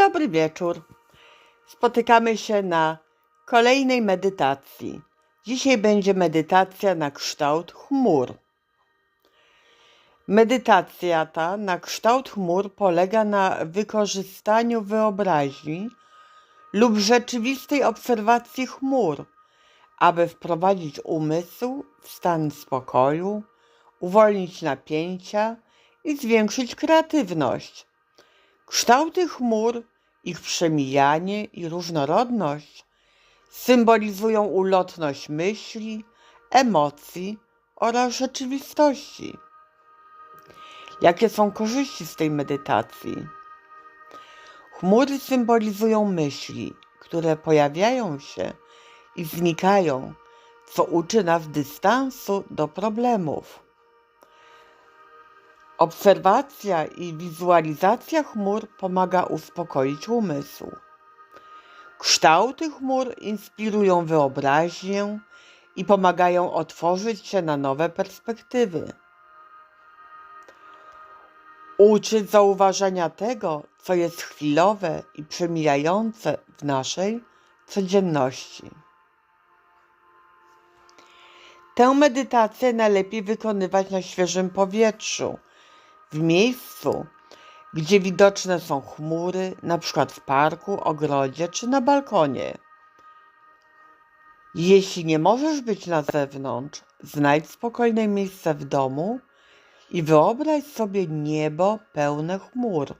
Dobry wieczór. Spotykamy się na kolejnej medytacji. Dzisiaj będzie medytacja na kształt chmur. Medytacja ta na kształt chmur polega na wykorzystaniu wyobraźni lub rzeczywistej obserwacji chmur, aby wprowadzić umysł w stan spokoju, uwolnić napięcia i zwiększyć kreatywność. Kształty chmur, ich przemijanie i różnorodność symbolizują ulotność myśli, emocji oraz rzeczywistości. Jakie są korzyści z tej medytacji? Chmury symbolizują myśli, które pojawiają się i znikają, co uczy nas dystansu do problemów. Obserwacja i wizualizacja chmur pomaga uspokoić umysł. Kształty chmur inspirują wyobraźnię i pomagają otworzyć się na nowe perspektywy. Uczy zauważenia tego, co jest chwilowe i przemijające w naszej codzienności. Tę medytację najlepiej wykonywać na świeżym powietrzu, w miejscu, gdzie widoczne są chmury, na przykład w parku, ogrodzie czy na balkonie. Jeśli nie możesz być na zewnątrz, znajdź spokojne miejsce w domu i wyobraź sobie niebo pełne chmur.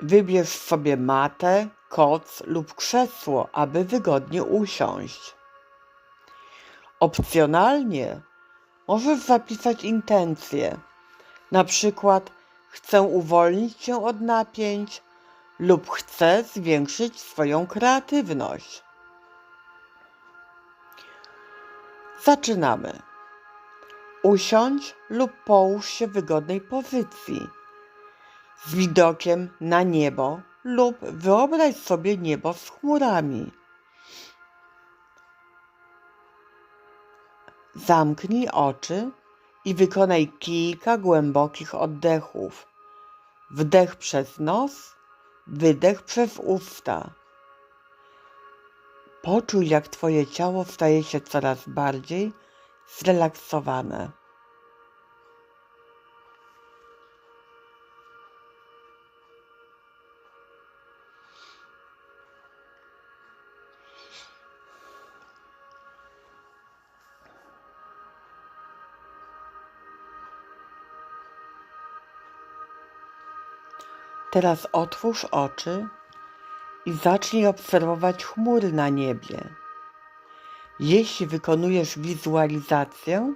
Wybierz sobie matę, koc lub krzesło, aby wygodnie usiąść. Opcjonalnie możesz zapisać intencje, na przykład chcę uwolnić się od napięć lub chcę zwiększyć swoją kreatywność. Zaczynamy. Usiądź lub połóż się w wygodnej pozycji z widokiem na niebo lub wyobraź sobie niebo z chmurami. Zamknij oczy i wykonaj kilka głębokich oddechów. Wdech przez nos, wydech przez usta. Poczuj, jak Twoje ciało staje się coraz bardziej zrelaksowane. Teraz otwórz oczy i zacznij obserwować chmury na niebie. Jeśli wykonujesz wizualizację,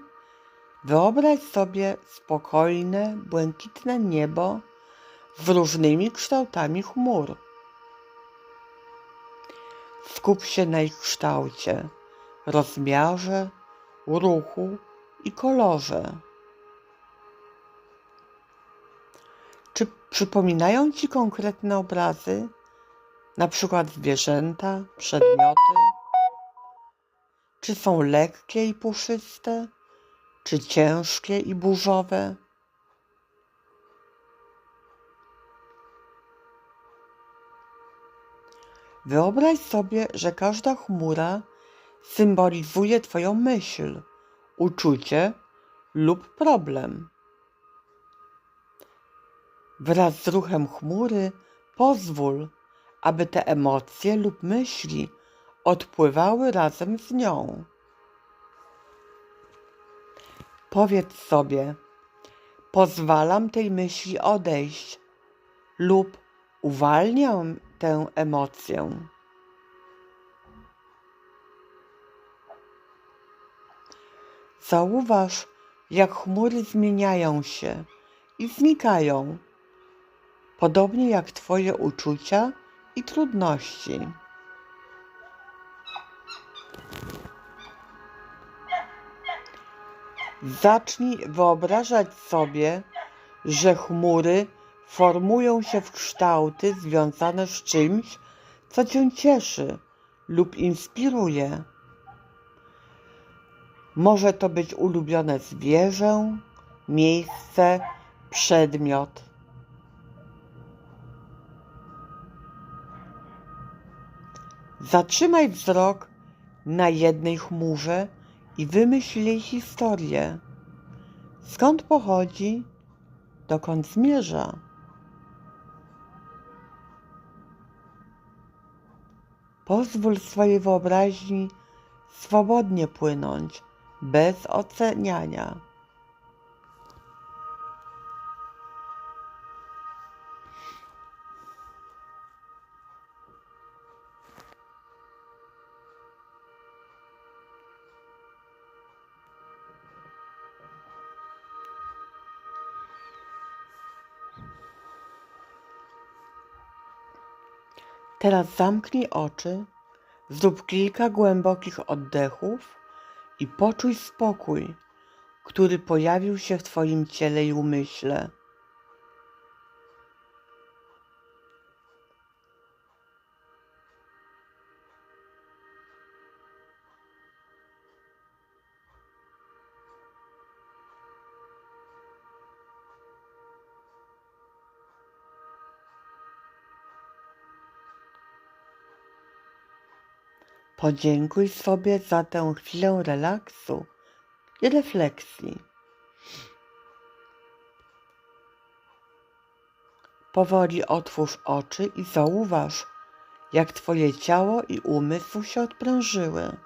wyobraź sobie spokojne, błękitne niebo z różnymi kształtami chmur. Skup się na ich kształcie, rozmiarze, ruchu i kolorze. Przypominają ci konkretne obrazy? Na przykład zwierzęta, przedmioty? Czy są lekkie i puszyste? Czy ciężkie i burzowe? Wyobraź sobie, że każda chmura symbolizuje Twoją myśl, uczucie lub problem. Wraz z ruchem chmury pozwól, aby te emocje lub myśli odpływały razem z nią. Powiedz sobie, pozwalam tej myśli odejść lub uwalniam tę emocję. Zauważ, jak chmury zmieniają się i znikają podobnie jak Twoje uczucia i trudności. Zacznij wyobrażać sobie, że chmury formują się w kształty związane z czymś, co Cię cieszy lub inspiruje. Może to być ulubione zwierzę, miejsce, przedmiot. Zatrzymaj wzrok na jednej chmurze i wymyśl jej historię. Skąd pochodzi, dokąd zmierza? Pozwól swojej wyobraźni swobodnie płynąć, bez oceniania. Teraz zamknij oczy, zrób kilka głębokich oddechów i poczuj spokój, który pojawił się w Twoim ciele i umyśle. Podziękuj sobie za tę chwilę relaksu i refleksji. Powoli otwórz oczy i zauważ, jak Twoje ciało i umysł się odprężyły.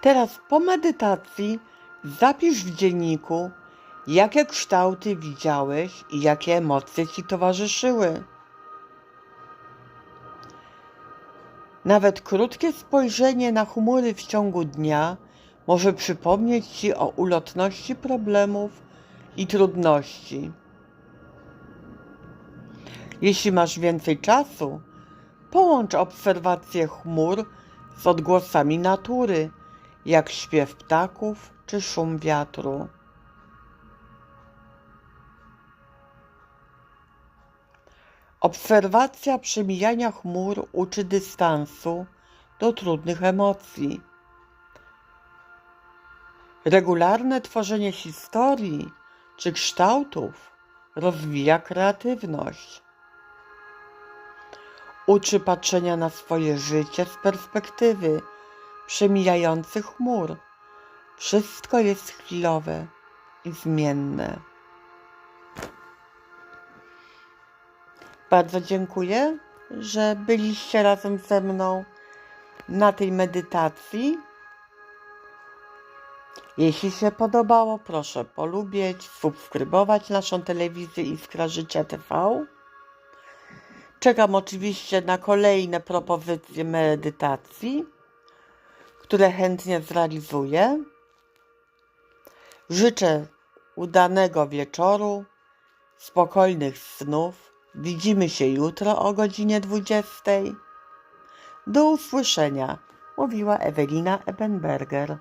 Teraz po medytacji zapisz w dzienniku, jakie kształty widziałeś i jakie emocje ci towarzyszyły. Nawet krótkie spojrzenie na chmury w ciągu dnia może przypomnieć ci o ulotności problemów i trudności. Jeśli masz więcej czasu, połącz obserwację chmur z odgłosami natury jak śpiew ptaków czy szum wiatru. Obserwacja przemijania chmur uczy dystansu do trudnych emocji. Regularne tworzenie historii czy kształtów rozwija kreatywność. Uczy patrzenia na swoje życie z perspektywy przemijających chmur. Wszystko jest chwilowe i zmienne. Bardzo dziękuję, że byliście razem ze mną na tej medytacji. Jeśli się podobało, proszę polubić, subskrybować naszą telewizję Iskra Życia TV. Czekam oczywiście na kolejne propozycje medytacji które chętnie zrealizuję. Życzę udanego wieczoru, spokojnych snów. Widzimy się jutro o godzinie 20. Do usłyszenia, mówiła Ewelina Ebenberger.